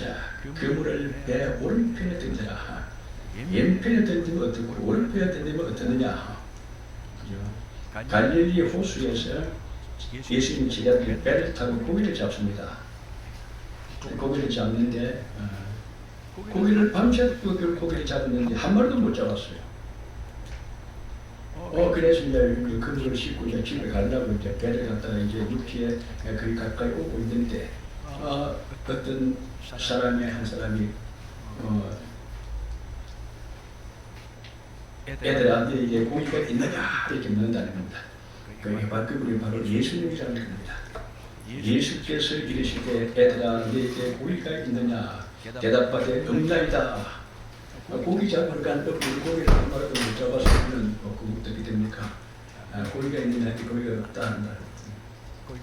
자, 그물을 배 오른편에 던져라. 왼편에 던지면 어떻고 오른편에 던지면 어떠느냐. 갈릴리 호수에서 예수님 제자들이 배를 타고 고기를 잡습니다. 고기를 잡는데 어, 고기를 밤새 그 고기를 잡았는데 한 마리도 못 잡았어요. 어 그래서 이제 그물을 싣고 이제 집에 가려고 이제 배를 갖다가 이제 육지에 거의 가까이 오고 있는데 어, 어떤 사람이 한 사람이 어, 애들한테 이제 고기가 있느냐 이렇게 묻는다는 겁니다. 그 그분이 바로 예수님이라는 겁니다. 예수께서 이르시되 애들아 너에게 고기가 있느냐 대답하되 없나이다. 아, 고기 잡으러 물고기를 한 마리도 못 잡았으면 어, 그 어떻게 됩니까? 아, 고기가 있느냐 고기가 없다 한다.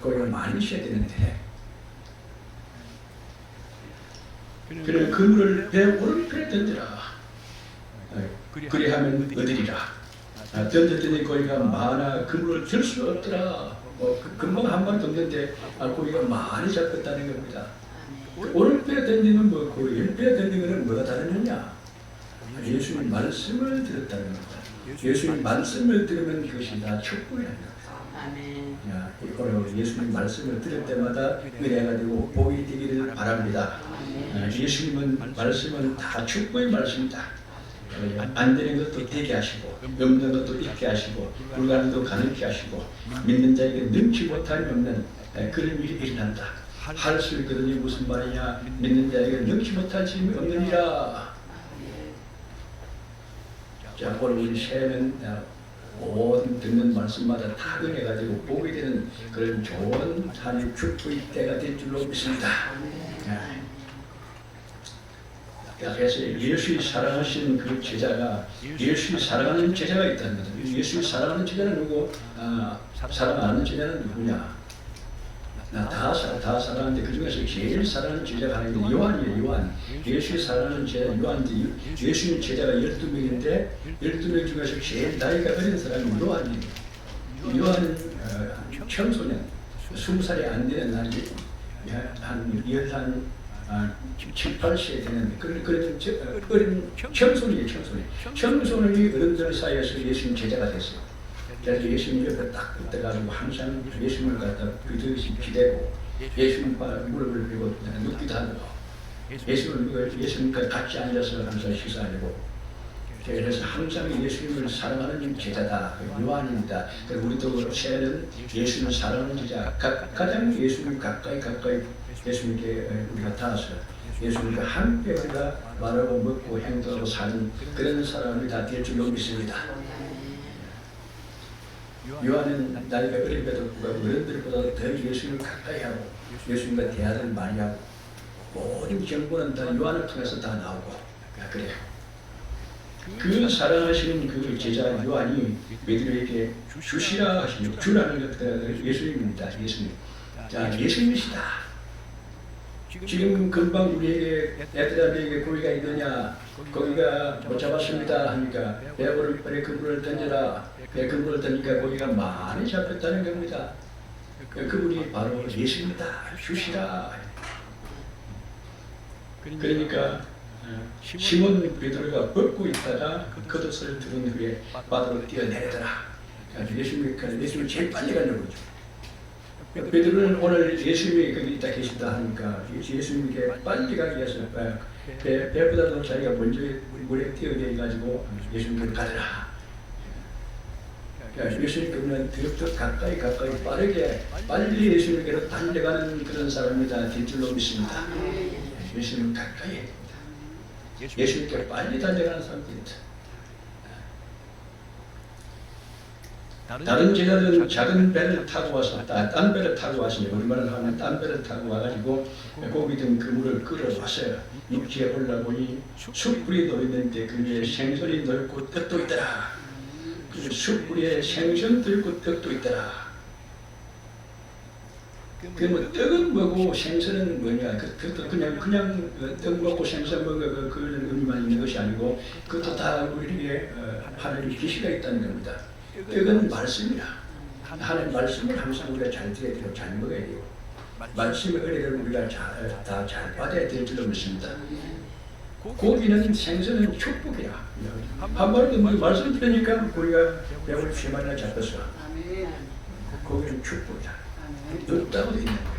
고기가 많이 있어야 되는데 그래 그물을 배 오른편에 던지라. 아, 그리하면 얻으리라. 아, 던졌더니 고기가 많아 그물을 들 수 없더라. 어, 그- 금방 한 번 던졌는데 아, 고기가 많이 잡혔다는 겁니다. 그 오른편에 던지는 뭐 고기, 왼편에 던지는 것은 뭐가 다르느냐? 아, 예수님 말씀을 들었다는 겁니다. 예수님 말씀을 들으면 그것이 다 축복이라는 겁니다. 아멘. 야, 이거로 예수님 말씀을 들을 때마다 은혜가 되고 복이 되기를 바랍니다. 아, 예수님은 말씀은 다 축복의 말씀이다. 어, 안 되는 것도 되게 하시고 없는 것도 있게 하시고 불가능도 가능케 하시고 믿는 자에게 능치 못함이 없는 에, 그런 일이 일어난다. 할 수 있거든요. 무슨 말이냐? 믿는 자에게 능치 못할 짐이 없느니라. 자, 오늘 우리 아, 모든 듣는 말씀마다 다 은혜가지고 복이 되는 그런 좋은 한해 축복의 때가 될 줄로 믿습니다. 아. 그래서 예수의 사랑하신 그 제자가 예수의 사랑하는 제자가 있다는 거죠. 예수의 사랑하는 제자는 누구? 아, 사랑하는 제자는 누구냐? 나 다, 사- 다 사랑하는데 그 중에서 제일 사랑하는 제자가 하나 있는데 요한이에요, 요한. 예수의 사랑하는 제자 요한인데 예수님 제자가 12명인데 12명 중에서 제일 나이가 어린 사람이 요한이에요. 요한은 어, 청소년, 20살이 안 되는 나이, 한 열한 아, 7, 8세 되는 그런 그런 저- 어, 어린 청소년이에요, 청소년. 청소년이 어른들 사이에서 예수님 제자가 됐어요. 그래서 예수님 옆에 딱 붙어가지고 항상 예수님을 갖다 그듯이 기대고 예수님 무릎을 꿇고 눕기도 하고 예수님을 예수님과 같이 앉아서 항상 식사하고 그래서 항상 예수님을 사랑하는 제자다 요한입니다. 우리도 새해는 예수님을 사랑하는 제자 가, 가장 예수님 가까이 가까이 예수님께 우리가 닿아서 예수님과 함께 우리가 말하고 먹고 행동하고 사는 그런 사람이 다 될 줄로 믿습니다. 요한은 나이가 어림에도 불구하고 어른들보다 더 예수님을 가까이 하고 예수님과 대화를 많이 하고 모든 정보는 다 요한을 통해서 다 나오고 아, 그래요. 그 사랑하시는 그 제자 요한이 베드로에게 주시라 하시니 주라는 것들 예수님입니다. 예수님. 자 예수님이시다. 지금 금방 우리에게 애들에게 고기가 있느냐? 고기가 못 잡았습니다 하니까 배부를 뻔에 그물을 던져라. 배 그물을 던지니까 고기가 많이 잡혔다는 겁니다. 그 그분이 바로 예수입니다. 주시라. 그러니까 어, 시몬 베드로가 벗고 있다가 겉옷을 들은 후에 바다로 뛰어내리더라. 예수님이 예수님이 제일 빨리 가는 거죠 베드로는 오늘 예수님이 거기 있다 계시다 하니까 예수님께 빨리 가기 위해서 배, 배보다도 자기가 먼저 물에 뛰어내려 가지고 예수님께 가더라. 그러니까 예수님 그분은 더욱더 가까이 가까이 빠르게 빨리 예수님께로 달려가는 그런 사람이다 될 줄로 믿습니다. 예수님 가까이 예수님께 빨리 달려가는 사람들이다. 다른 제자들은 작은 배를 타고 와서 아, 딴 배를 타고 왔으니 우리말로 하면 딴 배를 타고 와가지고 고기 든 그물을 끌어왔어요. 육지에 올라보니 숯불이 놓였는데 그 위에 생선이 넓고 떡도 있더라. 그 숯불에 생선 들고 떡도 있더라. 그뭐 떡은 뭐고 생선은 뭐냐? 그, 그것도 그냥 그냥 어, 떡 먹고 생선 먹어 그 그런 의미만 있는 것이 아니고 그것도 다 우리에게 어, 하나님 계시가 있다는 겁니다. 떡은 말씀이야. 하나님 말씀을 항상 우리가 잘 들어야 되고 잘 먹어야 되고 말씀의 은혜를 우리가 다잘 받아야 될 줄로 믿습니다. 고기는 생선은 축복이야. 한 번도 뭐 말씀 들으니까 우리가 배울 잡혔어. 아멘. 고기는 축복이다. 없다고 돼 있는 거야.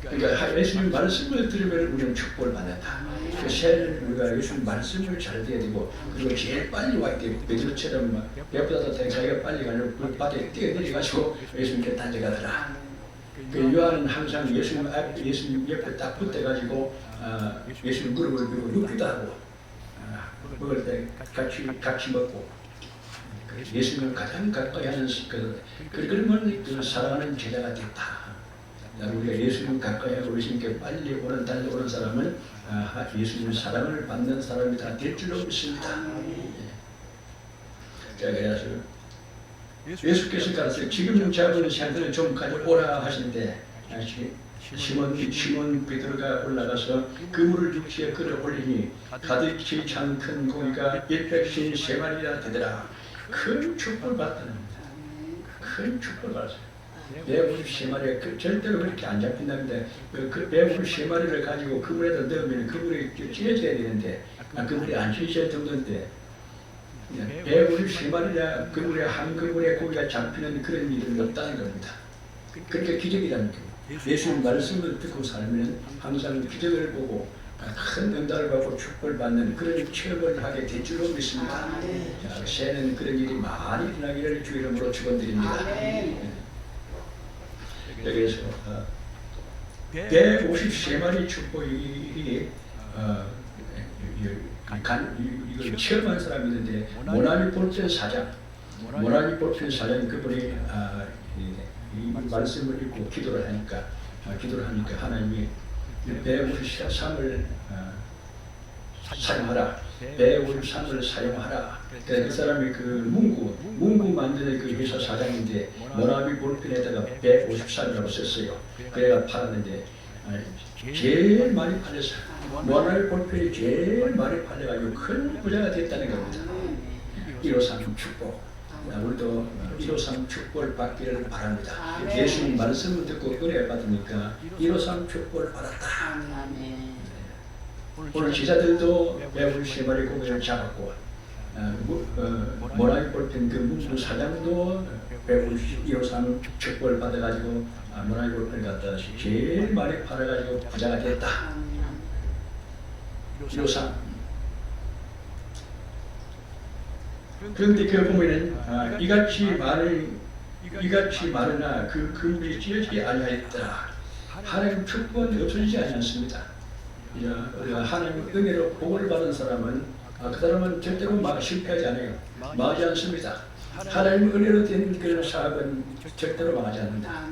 그러니까 예수님 말씀을 들으면 우리는 축복을 받는다. 그 새는 우리가 예수님 말씀을 잘 들어야 되고 그리고 제일 빨리 와야 되고 베드로처럼 더 자기가 빨리 가려고 그 바다에 뛰어내려가지고 예수님께 달려가더라. 그 요한은 항상 예수님 앞 예수님 옆에 딱 붙어가지고 아, 예수님 무릎을 꿇고 눕기도 하고 아, 먹을 때 같이 같이 먹고 그 예수님을 가장 가까이 하는 그, 그 그러면 그 사랑하는 제자가 됐다. 자, 우리가 예수님 가까이 하고 예수님께 빨리 오는 달려오는 사람은 아, 예수님 사랑을 받는 사람이 다 될 줄로 믿습니다. 예. 자, 그래서 예수께서 가르쳐 지금 잡은 새들을 좀 가져오라 하신데 아, 시- 시몬 시몬 베드로가 올라가서 그물을 육지에 끌어올리니 가득히 찬큰 고기가 일백신 세 마리나 되더라. 큰 축복을 받다는 겁니다. 큰 축복을 받았어요. 배우를 세 마리가 그, 절대로 그렇게 안 잡힌다는데 그, 그 배우를 세 마리를 가지고 그물에다 넣으면 그물이 찢어져야 되는데 아, 그물이 안 찢어질 정도인데 배우를 세 마리나 그물에 한 그물에 고기가 잡히는 그런 일은 없다는 겁니다. 그러니까 기적이라는 겁니다. 예수님 말씀을 듣고 살면 항상 기적을 보고 큰 응답을 받고 축복을 받는 그런 체험을 하게 될 줄로 믿습니다. 자, 새는 그런 일이 많이 일어나기를 주 이름으로 축원드립니다. 아멘. 여기에서 어, 153마리 축복이 어, 간, 이- 이걸 체험한 사람이 있는데 모나미 볼펜 사장. 모나미 볼펜 사장 그분이 아, 이, 이 말씀을 읽고 기도를 하니까 아, 기도를 하니까 하나님이 153을 어, 사용하라 153을 사용하라. 그 사람이 그 문구 문구 만드는 그 회사 사장인데 모나미 볼펜에다가 153이라고 썼어요. 그래가 팔았는데 아, 제일 많이 팔렸어요 모나미 볼펜이 제일 많이 팔려가지고 큰 부자가 됐다는 겁니다. 153 축복 아, 우리도 153 축복을 받기를 바랍니다. 예수님 말씀을 듣고 은혜 받으니까 153 축복을 받았다. 오늘 기자들도 배우를 세 마리 고기를 잡았고 어, 무- 어, 모라이 볼펜 그 문구 사장도 배우를 153 축복을 받아가지고 아, 모라이 볼펜 갖다 제일 많이 팔아가지고 부자가 됐다 아멘. 153 그런데 그 보면은 아, 이같이 많은 이같이 많으나 그 그물이 찢어지지 아니하였더라 하나님 축복은 없어지지 않습니다. 하나님 은혜로 복을 받은 사람은 아, 그 사람은 절대로 막 실패하지 않아요. 망하지 않습니다. 하나님 은혜로 된 그런 사업은 절대로 망하지 않는다.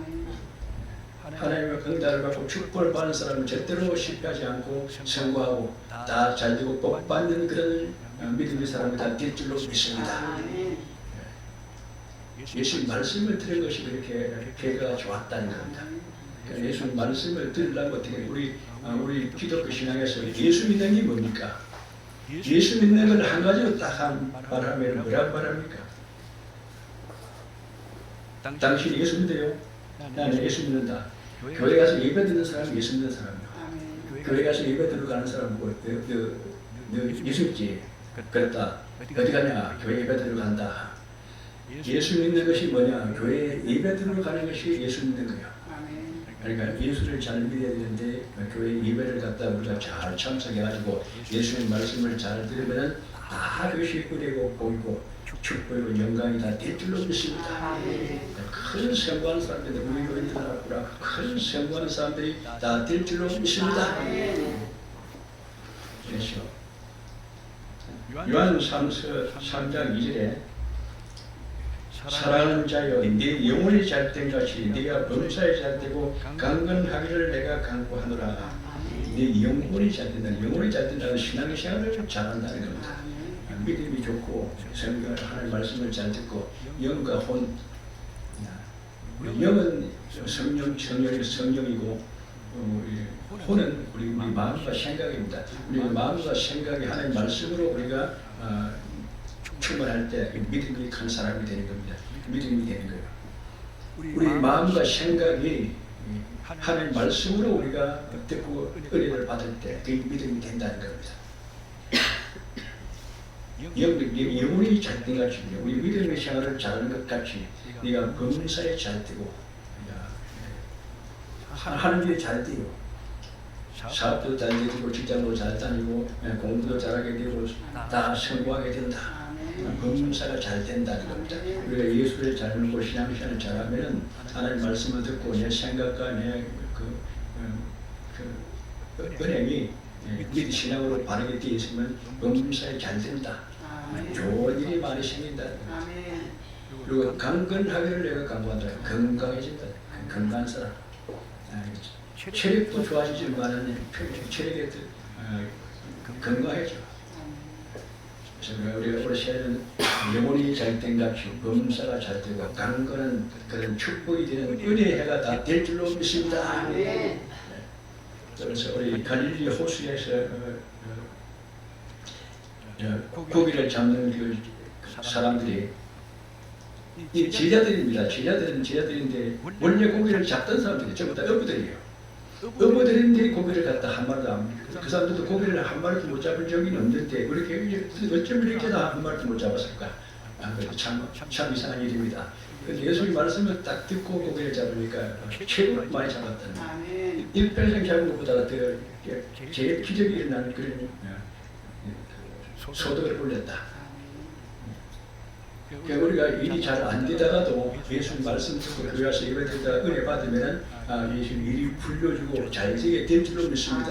하나님의 받고 축복을 받는 사람은 절대로 실패하지 않고 성공하고 다 잘되고 복 받는 그런 어, 믿음의 사람이 다될 줄로 믿습니다. 아멘. 예수 말씀을 들은 것이 그렇게 결과가 좋았다는 겁니다. 그러니까 예수 말씀을 들으려면 어떻게 우리 아, 우리 기독교 신앙에서 예수 믿는 게 뭡니까? 예수 믿는 걸 한 가지로 딱한 말하면 뭐라고 말합니까? 당신 예수 믿어요? 나는 예수 믿는다. 교회 가서 예배 드는 사람은 예수 믿는 사람이야. 교회 가서 예배 들어가는 사람은 뭐, 너, 너, 너 예수 믿지? 그렇다. 어디 가냐? 교회 예배 들어간다. 예수 믿는 것이 뭐냐? 교회 예배 들어가는 것이 예수 믿는 거야. 그러니까 예수를 잘 믿어야 되는데 교회 예배를 갖다 우리가 잘 참석해가지고 예수의 말씀을 잘 들으면 다 그것이 은혜고 보이고 축복이고 영광이 다 믿습니다. 아멘. 큰 성공하는 사람들이 우리 교인들하고나 큰 성공하는 사람들이 다 믿습니다. 아멘. 그래서 요한 3서 3장 2절에 사랑하는 자여 네 영혼이 잘된 같이 네가 범사에 잘되고 강건하기를 내가 강구하노라. 네 영혼이 잘된다 영혼이 잘된다는 신앙의 생활을 잘한다는 겁니다. 믿음이 좋고 성경 하나님 말씀을 잘 듣고 영과 혼 영은 성령 성령이 성령이고 어, 이 혼은 우리 우리 마음과 생각입니다. 우리 마음과 생각이 하나님 말씀으로 우리가 어, 충만할 때 믿음이 큰 사람이 되는 겁니다. 믿음이 되는 거예요. 우리 마음과 생각이 이 하나님 말씀으로 우리가 듣고 은혜를 받을 때그 믿음이 된다는 겁니다. 영혼이 잘된 같이 우리 믿음의 생활을 잘하는 것 같이 네가 범사에 잘 되고 하- 하는 일이 잘 돼요. 사업도 잘 되고 직장도 잘 다니고 예, 공부도 잘하게 되고 다 성공하게 된다. 범사가 잘 된다는 겁니다. 우리가 예수를 잘 믿고 신앙생활을 잘하면 하나님 말씀을 듣고 내 생각과 내 그 그, 은행이 예, 믿 신앙으로 바르게 되어 있으면 범사에 잘 된다. 좋은 일이 많이 생긴다. 그리고 강건하기를 내가 강구한다. 건강해진다. 건강한 사람. 아, 체력도 좋아지지만은 체력이 더, 어, 건강해져. 그래서 우리가 우리 시에는 영혼이 잘된 같이 범사가 잘 되고 강건한 그런 축복이 되는 은혜의 해가 다 될 줄로 믿습니다. 아멘. 그래서 우리 갈릴리 호수에서 어, 어, 어, 고기를 잡는 그 사람들이 이 제자들입니다. 제자들은 제자들인데 원래 고기를 잡던 사람들이 전부 다 어부들이에요. 어부들인데 고기를 갖다 한 마리도 안 그- 그 사람들도 고기를 한 마리도 못 잡은 적이 없는데 그렇게 어쩜 이렇게 다 한 마리도 못 잡았을까? 아, 그래도 참, 참 이상한 일입니다. 예수님 말씀을 딱 듣고 고기를 잡으니까 최고 많이. 아멘. 일평생 잡은 것보다 더 제일 기적이 일어나는 그런 어, 그 소득을 올렸다. 그러니까 우리가 일이 잘 안 되다가도 예수님 말씀 듣고 교회 와서 예배 드리다가 은혜 받으면은 아, 예수님 일이 풀려주고 잘 되게 될 줄로 믿습니다.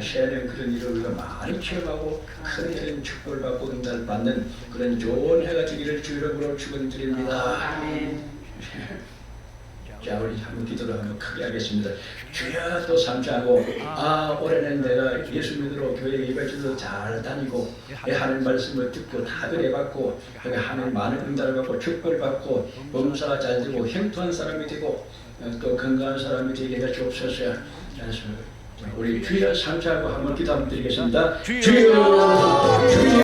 새해는 그런 일을 우리가 많이 체험하고 큰 그런 축복을 받고 은혜를 받는 그런 좋은 해가 되기를 주 이름으로 축원드립니다. 아멘. 자 우리 한번 기도를 한번 크게 하겠습니다. 주여 또 삼자하고 아 올해는 내가 예수 믿으러 교회 예배주도 잘 다니고 내 하나님 말씀을 듣고 받고 여기 하나님 많은 응답을 받고 축복을 받고 범사가 잘 되고 형통한 사람이 되고 어, 또 건강한 사람이 되게 해 주옵소서. 그래서 우리 주여 삼자하고 한번 기도 드리겠습니다. 주여 주여